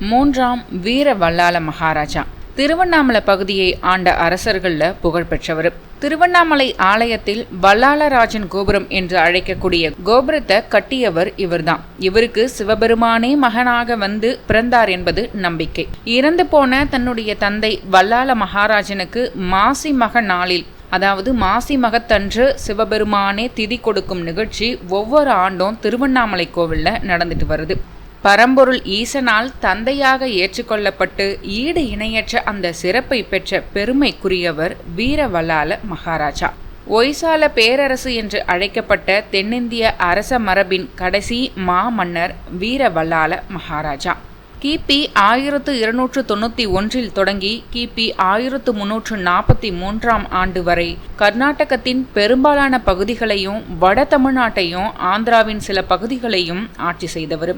மூன்றாம் வீர வல்லால மகாராஜா. திருவண்ணாமலை பகுதியை ஆண்ட அரசர்களில் புகழ்பெற்றவர் திருவண்ணாமலை ஆலயத்தில் வல்லாளராஜன் கோபுரம் என்று அழைக்கக்கூடிய கோபுரத்தை கட்டியவர் இவர்தான். இவருக்கு சிவபெருமானே மகனாக வந்து பிறந்தார் என்பது நம்பிக்கை. இறந்து போன தன்னுடைய தந்தை வல்லால மகாராஜனுக்கு மாசி மக நாளில் அதாவது மாசி மகத்தன்று சிவபெருமானே திதி கொடுக்கும் நிகழ்ச்சி ஒவ்வொரு ஆண்டும் திருவண்ணாமலை கோவிலில் நடந்துட்டு வருது. பரம்பொருள் ஈசனால் தந்தையாக ஏற்றுக்கொள்ளப்பட்டு ஈடு இணையற்ற அந்த சிறப்பை பெற்ற பெருமைக்குரியவர் வீரவல்லால மகாராஜா. ஒய்சால பேரரசு என்று அழைக்கப்பட்ட தென்னிந்திய அரச மரபின் கடைசி மாமன்னர் வீரவல்லால மகாராஜா. கிபி ஆயிரத்து இருநூற்று தொண்ணூற்றி ஒன்றில் தொடங்கி கிபி ஆயிரத்து முன்னூற்று நாற்பத்தி மூன்றாம் ஆண்டு வரை கர்நாடகத்தின் பெரும்பாலான பகுதிகளையும் வட தமிழ்நாட்டையும் ஆந்திராவின் சில பகுதிகளையும் ஆட்சி செய்தவர்.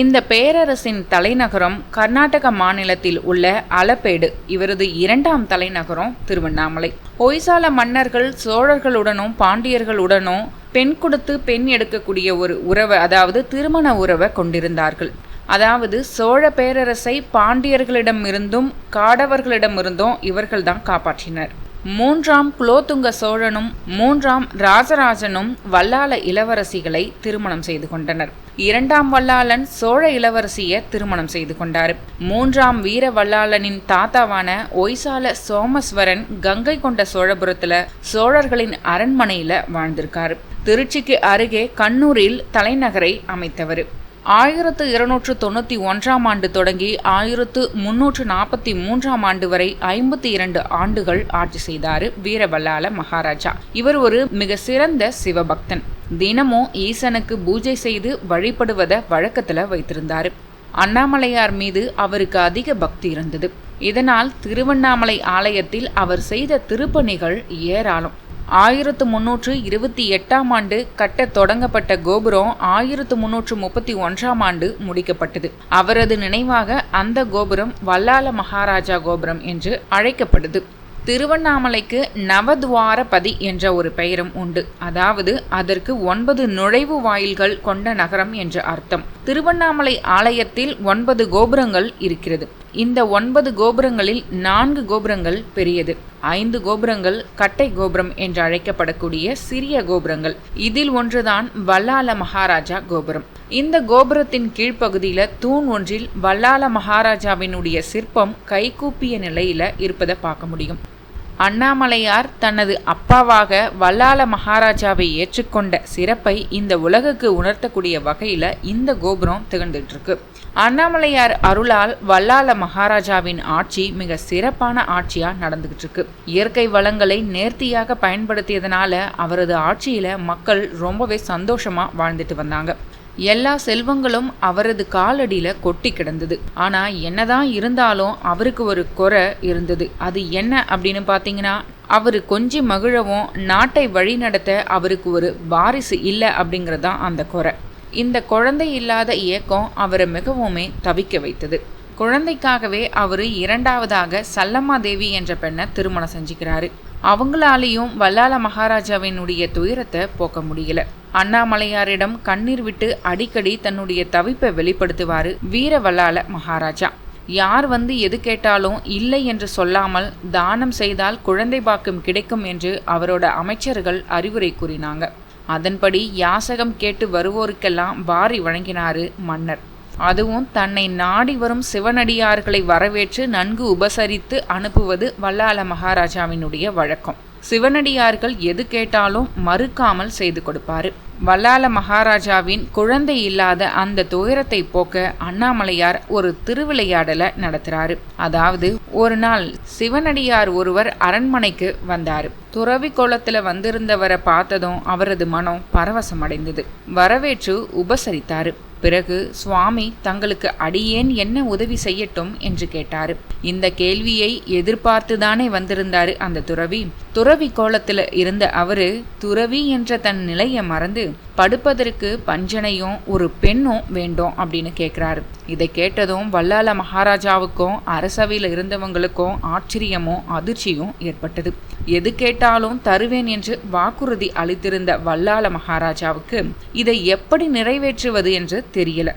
இந்த பேரரசின் தலைநகரம் கர்நாடக மாநிலத்தில் உள்ள அலப்பேடு. இவரது இரண்டாம் தலைநகரம் திருவண்ணாமலை. ஒய்சால மன்னர்கள் சோழர்களுடனும் பாண்டியர்களுடனும் பெண் கொடுத்து பெண் எடுக்கக்கூடிய ஒரு உறவை அதாவது திருமண உறவை கொண்டிருந்தார்கள். அதாவது சோழ பேரரசை பாண்டியர்களிடமிருந்தும் காடவர்களிடமிருந்தும் இவர்கள்தான் காப்பாற்றினர். மூன்றாம் குலோத்துங்க சோழனும் மூன்றாம் ராஜராஜனும் வல்லால இளவரசிகளை திருமணம் செய்து கொண்டனர். இரண்டாம் வல்லாளன் சோழ இளவரசியை திருமணம் செய்து கொண்டார். மூன்றாம் வீர வல்லாளனின் தாத்தாவான ஒய்சால சோமஸ்வரன் கங்கை கொண்ட சோழபுரத்துல சோழர்களின் அரண்மனையில வாழ்ந்திருக்கார். திருச்சிக்கு அருகே கண்ணூரில் தலைநகரை அமைத்தவர். ஆயிரத்து இருநூற்று தொண்ணூற்றி ஒன்றாம் ஆண்டு தொடங்கி ஆயிரத்து முன்னூற்று நாற்பத்தி மூன்றாம் ஆண்டு வரை ஐம்பத்தி இரண்டு ஆண்டுகள் ஆட்சி செய்தார் வீரவல்லால மகாராஜா. இவர் ஒரு மிக சிறந்த சிவபக்தன். தினமும் ஈசனுக்கு பூஜை செய்து வழிபடுவதை வழக்கத்தில் வைத்திருந்தார். அண்ணாமலையார் மீது அவருக்கு அதிக பக்தி இருந்தது. இதனால் திருவண்ணாமலை ஆலயத்தில் அவர் செய்த திருப்பணிகள் ஏராளம். ஆயிரத்து முன்னூற்று இருபத்தி எட்டாம் ஆண்டு கட்ட தொடங்கப்பட்ட கோபுரம் ஆயிரத்து முன்னூற்று முப்பத்தி ஒன்றாம் ஆண்டு முடிக்கப்பட்டது. அவரது நினைவாக அந்த கோபுரம் வல்லால மகாராஜா கோபுரம் என்று அழைக்கப்படுது. திருவண்ணாமலைக்கு நவத்வாரபதி என்ற ஒரு பெயரும் உண்டு. அதாவது அதற்கு ஒன்பது நுழைவு வாயில்கள் கொண்ட நகரம் என்ற அர்த்தம். திருவண்ணாமலை ஆலயத்தில் ஒன்பது கோபுரங்கள் இருக்கிறது. இந்த ஒன்பது கோபுரங்களில் நான்கு கோபுரங்கள் பெரியது. ஐந்து கோபுரங்கள் கட்டை கோபுரம் என்று அழைக்கப்படக்கூடிய சிறிய கோபுரங்கள். இதில் ஒன்றுதான் வல்லால மகாராஜா கோபுரம். இந்த கோபுரத்தின் கீழ்ப்பகுதியில தூண் ஒன்றில் வல்லால மகாராஜாவினுடைய சிற்பம் கைகூப்பிய நிலையில இருப்பதை பார்க்க முடியும். அண்ணாமலையார் தனது அப்பாவாக வல்லால மகாராஜாவை ஏற்றுக்கொண்ட சிறப்பை இந்த உலகுக்கு உணர்த்தக்கூடிய வகையில் இந்த கோபுரம் திகழ்ந்துட்டுருக்கு. அண்ணாமலையார் அருளால் வல்லால மகாராஜாவின் ஆட்சி மிக சிறப்பான ஆட்சியாக நடந்துகிட்டு இருக்கு இயற்கை வளங்களை நேர்த்தியாக பயன்படுத்தியதனால அவரது ஆட்சியில் மக்கள் ரொம்பவே சந்தோஷமாக வாழ்ந்துட்டு வந்தாங்க. எல்லா செல்வங்களும் அவரது காலடியில கொட்டி கிடந்தது. ஆனா என்னதான் இருந்தாலும் அவருக்கு ஒரு குறை இருந்தது. அது என்ன அப்படின்னு பார்த்தீங்கன்னா அவர் கொஞ்சம் மகிழவும் நாட்டை வழிநடத்த அவருக்கு ஒரு வாரிசு இல்லை அப்படிங்கிறது தான் அந்த குறை. இந்த குழந்தை இல்லாத இயக்கம் அவரை மிகவுமே தவிக்க வைத்தது. குழந்தைக்காகவே அவர் இரண்டாவதாக சல்லம்மா தேவி என்ற பெண்ணை திருமணம் செஞ்சுக்கிறாரு. அவங்களாலேயும் வல்லால மகாராஜாவினுடைய துயரத்தை போக்க முடியல. அண்ணாமலையாரிடம் கண்ணீர் விட்டு அடிக்கடி தன்னுடைய தவிப்பை வெளிப்படுத்துவார் வீர வல்லால மகாராஜா. யார் வந்து எது கேட்டாலும் இல்லை என்று சொல்லாமல் தானம் செய்தால் குழந்தை பாக்கம் கிடைக்கும் என்று அவரோட அமைச்சர்கள் அறிவுரை கூறினாங்க. அதன்படி யாசகம் கேட்டு வருவோருக்கெல்லாம் வாரி வழங்கினாரு மன்னர். அதுவும் தன்னை நாடி வரும் சிவனடியார்களை வரவேற்று நன்கு உபசரித்து அனுப்புவது வல்லால மகாராஜாவினுடைய வழக்கம். சிவனடியார்கள் எது கேட்டாலும் மறுக்காமல் செய்து கொடுப்பாரு. வல்லால மகாராஜாவின் குழந்தை இல்லாத அந்த துயரத்தை போக்க அண்ணாமலையார் ஒரு திருவிளையாடலை நடத்துறாரு. அதாவது ஒரு நாள் சிவனடியார் ஒருவர் அரண்மனைக்கு வந்தார். துறவி கோலத்தில் வந்திருந்தவரை பார்த்ததும் அவரது மனம் பரவசம் அடைந்தது வரவேற்று உபசரித்தாரு. பிறகு சுவாமி தங்களுக்கு அடியேன் என்ன உதவி செய்யட்டும்? என்று கேட்டார். இந்த கேள்வியை எதிர்பார்த்துதானே வந்திருந்தாரு அந்த துறவி. துறவி கோலத்தில் இருந்த அவரு துறவி என்ற தன் நிலையை மறந்து படுப்பதற்கு பஞ்சனையும் ஒரு பெண்ணும் வேண்டும் அப்படின்னு கேட்குறாரு இதை கேட்டதும் வல்லால மகாராஜாவுக்கும் அரசவையில் இருந்தவங்களுக்கும் ஆச்சரியமும் அதிர்ச்சியும் ஏற்பட்டது. எது கேட்டாலும் தருவேன் என்று வாக்குறுதி அளித்திருந்த வல்லால மகாராஜாவுக்கு இதை எப்படி நிறைவேற்றுவது என்று தெரியல.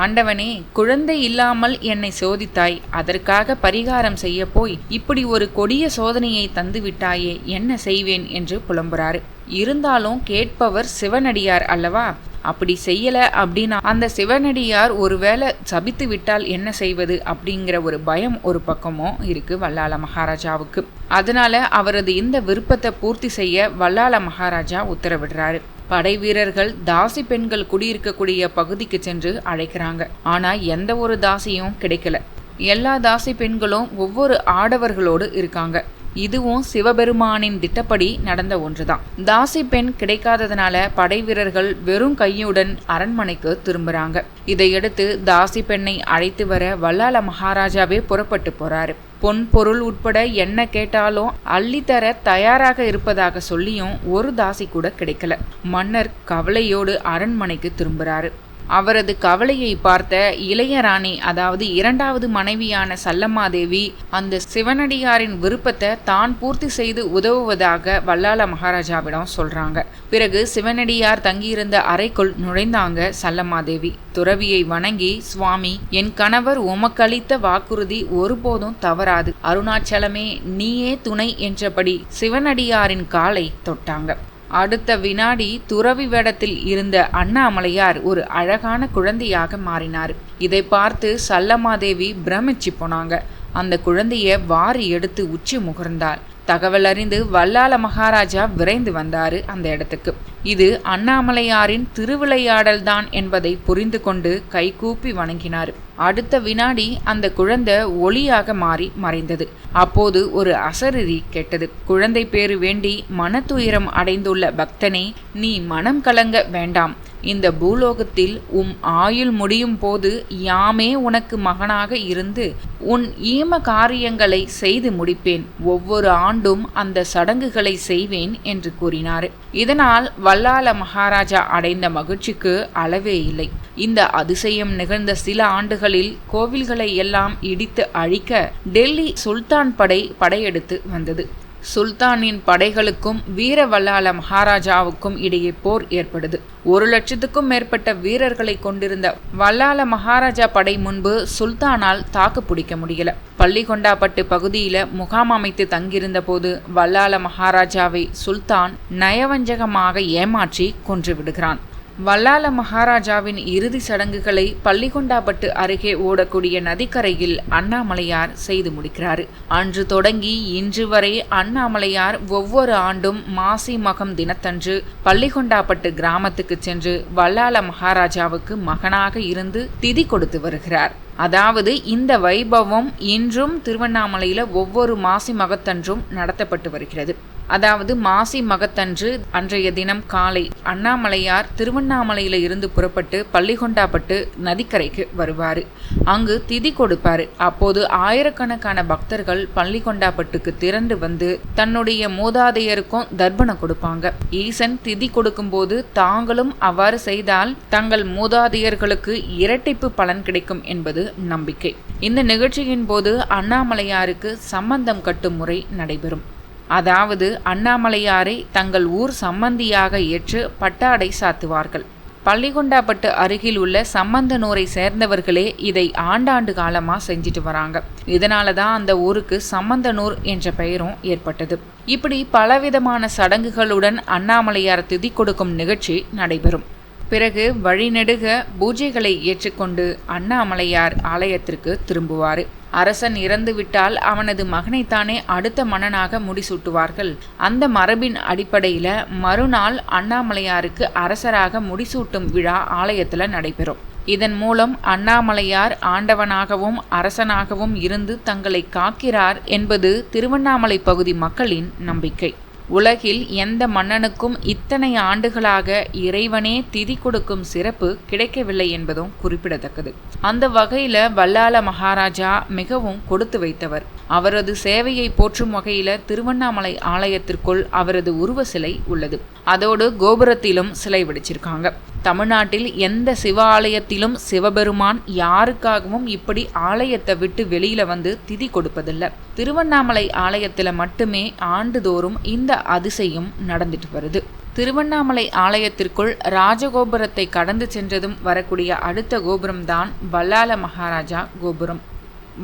ஆண்டவனே குழந்தை இல்லாமல் என்னை சோதித்தாய் அதற்காக பரிகாரம் செய்ய போய் இப்படி ஒரு கொடிய சோதனையை தந்து விட்டாயே என்ன செய்வேன் என்று புலம்புறாரு. இருந்தாலும் கேட்பவர் சிவனடியார் அல்லவா? அப்படி செய்யல அப்படின்னா அந்த சிவனடியார் ஒருவேளை சபித்து விட்டால் என்ன செய்வது அப்படிங்கிற ஒரு பயம் ஒரு பக்கமும் இருக்கு வல்லால மகாராஜாவுக்கு. அதனால அவரது இந்த விருப்பத்தை பூர்த்தி செய்ய வல்லால மகாராஜா உத்தரவிடுறாரு. படை வீரர்கள் தாசி பெண்கள் குடியிருக்கக்கூடிய பகுதிக்கு சென்று அழைக்கிறாங்க. ஆனா எந்த ஒரு தாசியும் கிடைக்கல. எல்லா தாசி பெண்களும் ஒவ்வொரு ஆடவர்களோடு இருக்காங்க. இதுவும் சிவபெருமானின் திட்டப்படி நடந்த ஒன்றுதான். தாசி பெண் கிடைக்காததுனால படை வீரர்கள் வெறும் கையுடன் அரண்மனைக்கு திரும்புறாங்க. இதையடுத்து தாசி பெண்ணை அழைத்து வர வல்லால மகாராஜாவே புறப்பட்டு போறாரு. பொன் பொருள் உட்பட என்ன கேட்டாலும் அள்ளித்தர தயாராக இருப்பதாக சொல்லியும் ஒரு தாசி கூட கிடைக்கல. மன்னர் கவலையோடு அரண்மனைக்கு திரும்புகிறாரு அவரது கவலையை பார்த்த இளையராணி அதாவது இரண்டாவது மனைவியான சல்லம்மாதேவி அந்த சிவனடியாரின் விருப்பத்தை தான் பூர்த்தி செய்து உதவுவதாக வல்லால மகாராஜாவிடம் சொல்றாங்க. பிறகு சிவனடியார் தங்கியிருந்த அறைக்குள் நுழைந்தாங்க சல்லம்மாதேவி. துறவியை வணங்கி சுவாமி என் கணவர் உமக்களித்த வாக்குறுதி ஒருபோதும் தவறாது. அருணாச்சலமே நீயே துணை என்றபடி சிவனடியாரின் காலை தொட்டாங்க. அடுத்த வினாடி துறவி வேடத்தில் இருந்த அண்ணாமலையார் ஒரு அழகான குழந்தையாக மாறினார். இதை பார்த்து சல்லமாதேவி பிரமிச்சு போனாங்க. அந்த குழந்தைய வாரி எடுத்து உச்சி முகர்ந்தாள். தகவல் அறிந்து வல்லால மகாராஜா விரைந்து வந்தாரு அந்த இடத்துக்கு. இது அண்ணாமலையாரின் திருவிளையாடல்தான் என்பதை புரிந்து கொண்டு கைகூப்பி வணங்கினார். அடுத்த வினாடி அந்த குழந்தை ஒளியாக மாறி மறைந்தது. அப்போது ஒரு அசரிரி கெட்டது. குழந்தை பேரு வேண்டி மனத்துயரம் அடைந்துள்ள பக்தனே நீ மனம் கலங்க வேண்டாம். இந்த பூலோகத்தில் உம் ஆயுள் முடியும் போது யாமே உனக்கு மகனாக இருந்து உன் ஈம காரியங்களை செய்து முடிப்பேன். ஒவ்வொரு ஆண்டும் அந்த சடங்குகளை செய்வேன் என்று கூறினார். இதனால் வல்லால மகாராஜா அடைந்த மகிழ்ச்சிக்கு அளவே இல்லை. இந்த அதிசயம் நிகழ்ந்த சில ஆண்டுகளில் கோவில்களை எல்லாம் இடித்து அழிக்க டெல்லி சுல்தான் படை படையெடுத்து வந்தது. சுல்தானின் படைகளுக்கும் வீர வல்லால மகாராஜாவுக்கும் இடையே போர் ஏற்படுது. ஒரு லட்சத்துக்கும் மேற்பட்ட வீரர்களை கொண்டிருந்த வல்லால மகாராஜா படை முன்பு சுல்தானால் தாக்கு பிடிக்க முடியல. பள்ளிகொண்டாப்பட்டு பகுதியில முகாம் அமைத்து தங்கியிருந்த போது வல்லால மகாராஜாவை சுல்தான் நயவஞ்சகமாக ஏமாற்றி கொன்று விடுகிறான். வல்லால மகாராஜாவின் இறுதி சடங்குகளை பள்ளிகொண்டாபட்டு அருகே ஓடக்கூடிய நதிக்கரையில் அண்ணாமலையார் செய்து முடிக்கிறார். அன்று தொடங்கி இன்று வரை அண்ணாமலையார் ஒவ்வொரு ஆண்டும் மாசி மகம் தினத்தன்று பள்ளிகொண்டாப்பட்டு கிராமத்துக்கு சென்று வல்லால மகாராஜாவுக்கு மகனாக இருந்து திதி கொடுத்து வருகிறார். அதாவது இந்த வைபவம் இன்றும் திருவண்ணாமலையில் ஒவ்வொரு மாசி மகத்தன்றும் நடத்தப்பட்டு வருகிறது. அதாவது மாசி மகத்தன்று அன்றைய தினம் காலை அண்ணாமலையார் திருவண்ணாமலையில இருந்து புறப்பட்டு பள்ளிகொண்டாப்பட்டு நதிக்கரைக்கு வருவார். அங்கு திதி கொடுப்பார். அப்போது ஆயிரக்கணக்கான பக்தர்கள் பள்ளிகொண்டாப்பட்டுக்கு திரண்டு வந்து தன்னுடைய மூதாதையருக்கும் தர்ப்பணம் கொடுப்பாங்க. ஈசன் திதி கொடுக்கும்போது தாங்களும் அவ்வாறு செய்தால் தங்கள் மூதாதையர்களுக்கு இரட்டிப்பு பலன் கிடைக்கும் என்பது நம்பிக்கை. இந்த நிகழ்ச்சியின் போது அண்ணாமலையாருக்கு சம்பந்தம் கட்டும் முறை நடைபெறும். அதாவது அண்ணாமலையாரை தங்கள் ஊர் சம்பந்தியாக ஏற்று பட்டாடை சாத்துவார்கள். பள்ளிகொண்டாப்பட்டு அருகில் உள்ள சம்பந்தனூரை சேர்ந்தவர்களே இதை ஆண்டாண்டு காலமாக செஞ்சுட்டு வராங்க. இதனால தான் அந்த ஊருக்கு சம்பந்தனூர் என்ற பெயரும் ஏற்பட்டது. இப்படி பலவிதமான சடங்குகளுடன் அண்ணாமலையார் திதி கொடுக்கும் நிகழ்ச்சி நடைபெறும். பிறகு வழிநெடுக பூஜைகளை ஏற்றுக்கொண்டு அண்ணாமலையார் ஆலயத்திற்கு திரும்புவார். அரசன் இறந்துவிட்டால் அவனது மகனைத்தானே அடுத்த மன்னனாக முடிசூட்டுவார்கள். அந்த மரபின் அடிப்படையில் மறுநாள் அண்ணாமலையாருக்கு அரசராக முடிசூட்டும் விழா ஆலயத்தில் நடைபெறும். இதன் மூலம் அண்ணாமலையார் ஆண்டவனாகவும் அரசனாகவும் இருந்து தங்களை காக்கிறார் என்பது திருவண்ணாமலை பகுதி மக்களின் நம்பிக்கை. உலகில் எந்த மன்னனுக்கும் இத்தனை ஆண்டுகளாக இறைவனே திதி கொடுக்கும் சிறப்பு கிடைக்கவில்லை என்பதும் குறிப்பிடத்தக்கது. அந்த வகையில வல்லால மகாராஜா மிகவும் கொடுத்து வைத்தவர். அவரது சேவையை போற்றும் வகையில் திருவண்ணாமலை ஆலயத்திற்குள் அவரது உருவ சிலை உள்ளது. அதோடு கோபுரத்திலும் சிலை வடிச்சிருக்காங்க. தமிழ்நாட்டில் எந்த சிவ ஆலயத்திலும் சிவபெருமான் யாருக்காகவும் இப்படி ஆலயத்தை விட்டு வெளியில வந்து திதி கொடுப்பதில்லை. திருவண்ணாமலை ஆலயத்தில் மட்டுமே ஆண்டுதோறும் இந்த அதிசயம் நடந்துட்டு வருது. திருவண்ணாமலை ஆலயத்திற்குள் ராஜகோபுரத்தை கடந்து சென்றதும் வரக்கூடிய அடுத்த கோபுரம்தான் வல்லால மகாராஜா கோபுரம்.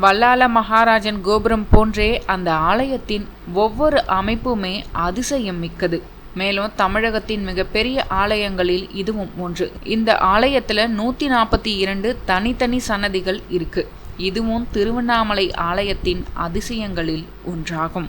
வல்லால மகாராஜன் கோபுரம் போன்றே அந்த ஆலயத்தின் ஒவ்வொரு அமைப்புமே அதிசயம் மிக்கது. மேலும் தமிழகத்தின் மிகப்பெரிய ஆலயங்களில் இதுவும் ஒன்று. இந்த ஆலயத்தில் நூற்றி நாற்பத்தி இரண்டு தனித்தனி சன்னதிகள் இருக்கு. இதுவும் திருவண்ணாமலை ஆலயத்தின் அதிசயங்களில் ஒன்றாகும்.